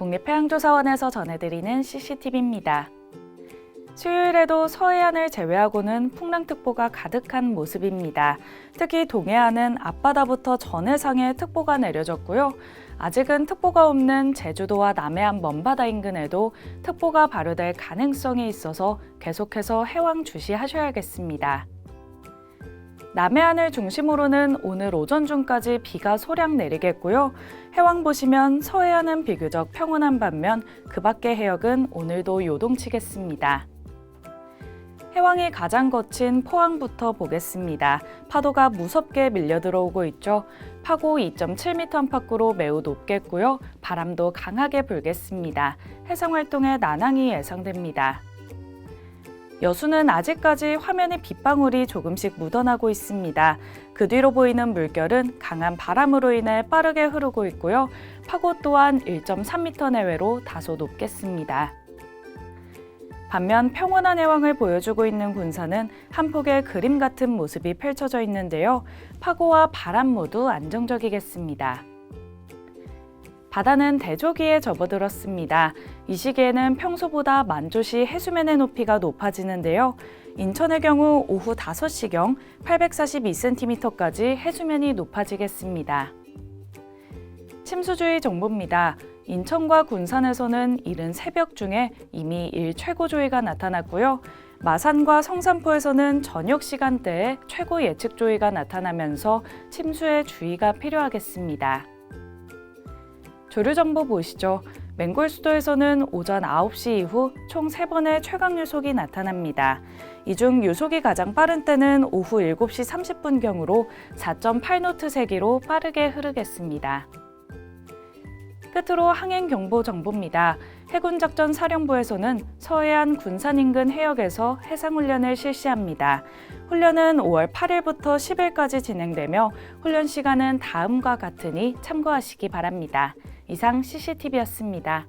국립해양조사원에서 전해드리는 CCTV입니다. 수요일에도 서해안을 제외하고는 풍랑특보가 가득한 모습입니다. 특히 동해안은 앞바다부터 전해상에 특보가 내려졌고요. 아직은 특보가 없는 제주도와 남해안 먼바다 인근에도 특보가 발효될 가능성이 있어서 계속해서 해왕 주시하셔야겠습니다. 남해안을 중심으로는 오늘 오전 중까지 비가 소량 내리겠고요. 해왕 보시면 서해안은 비교적 평온한 반면 그 밖의 해역은 오늘도 요동치겠습니다. 해왕이 가장 거친 포항부터 보겠습니다. 파도가 무섭게 밀려 들어오고 있죠. 파고 2.7m 안팎으로 매우 높겠고요. 바람도 강하게 불겠습니다. 해상 활동에 난항이 예상됩니다. 여수는 아직까지 화면에 빗방울이 조금씩 묻어나고 있습니다. 그 뒤로 보이는 물결은 강한 바람으로 인해 빠르게 흐르고 있고요. 파고 또한 1.3m 내외로 다소 높겠습니다. 반면 평온한 해왕을 보여주고 있는 군산은 한 폭의 그림 같은 모습이 펼쳐져 있는데요. 파고와 바람 모두 안정적이겠습니다. 바다는 대조기에 접어들었습니다. 이 시기에는 평소보다 만조시 해수면의 높이가 높아지는데요. 인천의 경우 오후 5시경 842cm까지 해수면이 높아지겠습니다. 침수주의 정보입니다. 인천과 군산에서는 이른 새벽 중에 이미 일 최고조위가 나타났고요. 마산과 성산포에서는 저녁 시간대에 최고 예측 조위가 나타나면서 침수에 주의가 필요하겠습니다. 조류 정보 보시죠. 맹골 수도에서는 오전 9시 이후 총 3번의 최강 유속이 나타납니다. 이 중 유속이 가장 빠른 때는 오후 7시 30분경으로 4.8노트 세기로 빠르게 흐르겠습니다. 끝으로 항행 경보 정보입니다. 해군작전 사령부에서는 서해안 군산 인근 해역에서 해상 훈련을 실시합니다. 훈련은 5월 8일부터 10일까지 진행되며 훈련 시간은 다음과 같으니 참고하시기 바랍니다. 이상 CCTV였습니다.